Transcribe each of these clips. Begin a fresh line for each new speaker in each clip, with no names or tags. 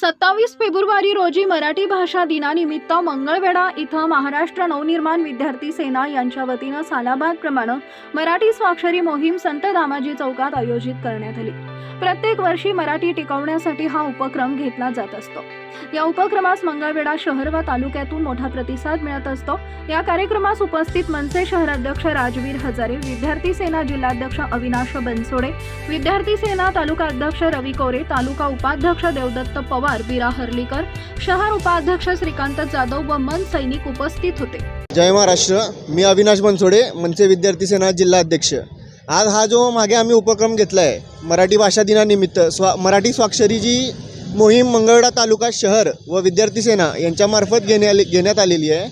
सत्तावीस फेब्रुवारी रोजी मराठी भाषा दिनानिमित्त मंगळवेढा इथं महाराष्ट्र नवनिर्माण विद्यार्थी सेना यांच्या वतीनं सालाबादप्रमाणे मराठी स्वाक्षरी मोहीम संत दामाजी चौकात आयोजित करण्यात आली. प्रत्येक वर्षी मराठी टिकवण्यासाठी हा उपक्रम घेतला जात असतो. या उपक्रमास मंगळवेढा शहर व तालुक्यातून मोठा प्रतिसाद मिळत असतो. या कार्यक्रमास उपस्थित मनसे शहराध्यक्ष राजवीर हजारे विद्यार्थी सेना जिल्हाध्यक्ष अविनाश बनसोडे विद्यार्थी सेना तालुका अध्यक्ष रवी कोरे तालुका उपाध्यक्ष देवदत्त पवार बिरा हर्लीकर शहर उपाध्यक्ष श्रीकांत जाधव व मन सैनिक उपस्थित होते.
जय महाराष्ट्र. मी अविनाश बनसोडे मनसे विद्यार्थी सेना जिल्हाध्यक्ष. आज हा जो मागे आम्ही उपक्रम घेतला आहे मराठी भाषा दिनानिमित्त स्वा मराठी स्वाक्षरी जी मोहीम मंगळडा तालुका शहर व विद्यार्थी सेना यांच्यामार्फत घेण्या घेण्यात आलेली आहे.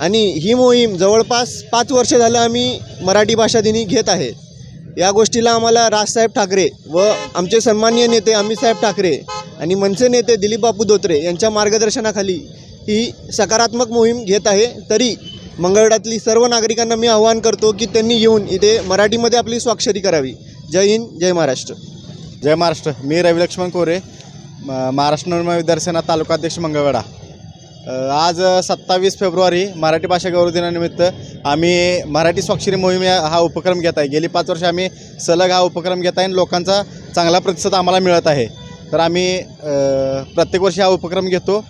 आणि ही मोहीम जवळपास पाच वर्ष झालं आम्ही मराठी भाषा दिनी घेत आहे. या गोष्टीला आम्हाला राजसाहेब ठाकरे व आमचे सन्माननीय नेते अमितसाहेब ठाकरे आणि मनसे नेते दिलीप बापू धोत्रे यांच्या मार्गदर्शनाखाली ही सकारात्मक मोहीम घेत आहे. तरी मंगळवेढ्यातली सर्व नागरिकांना मी आवाहन करतो की त्यांनी येऊन इथे मराठीमध्ये आपली स्वाक्षरी करावी. जय हिंद जय महाराष्ट्र.
जय महाराष्ट्र. मी रवी लक्ष्मण कोरे. महाराष्ट्र निर्माण विद्यार्थ्यांना तालुकाध्यक्ष मंगळवेढा. आज सत्तावीस फेब्रुवारी मराठी भाषा गौरव दिनानिमित्त आम्ही मराठी स्वाक्षरी मोहीम हा उपक्रम घेत आहे. गेली पाच वर्ष आम्ही सलग हा उपक्रम घेत आहे आणि लोकांचा चांगला प्रतिसाद आम्हाला मिळत आहे. तर आम्ही प्रत्येक वर्षी हा उपक्रम घेतो.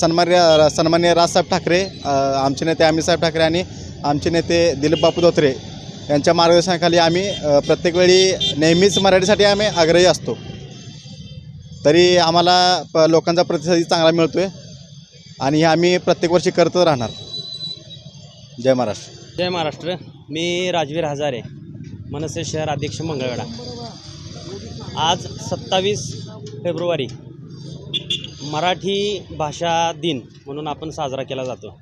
सन्मान्य सन्मान्य राजसाहेब ठाकरे आमचे नेते अमितसाहेब ठाकरे आणि आमचे नेते दिलीप बापू धोत्रे यांच्या मार्गदर्शनाखाली आम्ही प्रत्येक वेळी नेहमीच मराठीसाठी आम्ही आग्रही असतो. तरी आम्हाला प लोकांचा प्रतिसाद चांगला मिळतो आहे आणि हे आम्ही प्रत्येक वर्षी करतच राहणार. जय महाराष्ट्र.
जय महाराष्ट्र. मी राजवीर हजारे मनसे शहर अध्यक्ष मंगळवेढा. आज सत्तावीस फेब्रुवारी मराठी भाषा दिन म्हणून आपण साजरा केला जातो.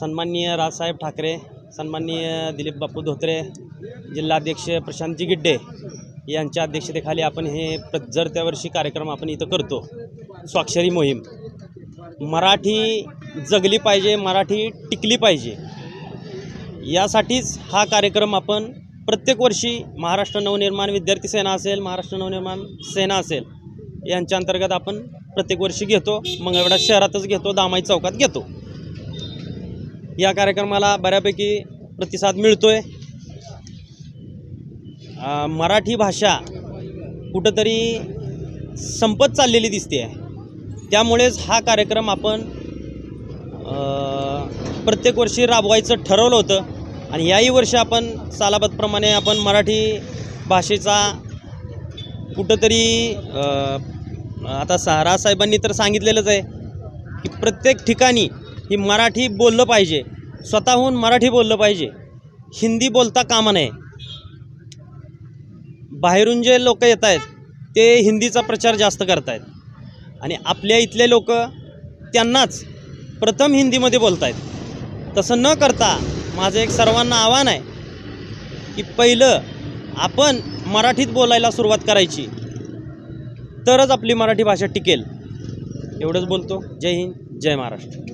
सन्माननीय राजसाहेब ठाकरे सन्माननीय दिलीप बापू धोत्रे जिल्हाध्यक्ष प्रशांतजी गिड्डे यांच्या अध्यक्षतेखाली आपण हे जर त्या वर्षी कार्यक्रम आपण इथं करतो स्वाक्षरी मोहीम मराठी जगली पाहिजे मराठी टिकली पाहिजे यासाठीच हा कार्यक्रम आपण प्रत्येक वर्षी महाराष्ट्र नवनिर्माण विद्यार्थी सेना असेल महाराष्ट्र नवनिर्माण सेना असेल यांच्या अंतर्गत आपण प्रत्येक वर्षी घेतो मंगळवेढा शहरातच घेतो दामाई चौकात घेतो. या कार्यक्रमाला बऱ्यापैकी प्रतिसाद मिळतो आहे मराठी भाषा कुठंतरी संपत चाललेली दिसते. आहे त्यामुळेच हा कार्यक्रम आपण प्रत्येक वर्षी राबवायचं ठरवलं होतं आणि याही वर्षी आपण सालाबतप्रमाणे आपण मराठी भाषेचा कुठंतरी आता सहारा साहेबांनी तर सांगितलेलंच आहे की प्रत्येक ठिकाणी ही मराठी बोललं पाहिजे. स्वतःहून मराठी बोललं पाहिजे. हिंदी बोलता कामा नये. बाहेरून जे लोक येत आहेत ते हिंदीचा प्रचार जास्त करत आहेत आणि आपल्या इथले लोक त्यांनाच प्रथम हिंदीमध्ये बोलत आहेत तसं न करता माझं एक सर्वांना आव्हान आहे की पहिलं आपण मराठीत बोलायला सुरुवात करायची. तरच आपली मराठी भाषा टिकेल. एवढंच बोलतो. जय हिंद जय महाराष्ट्र.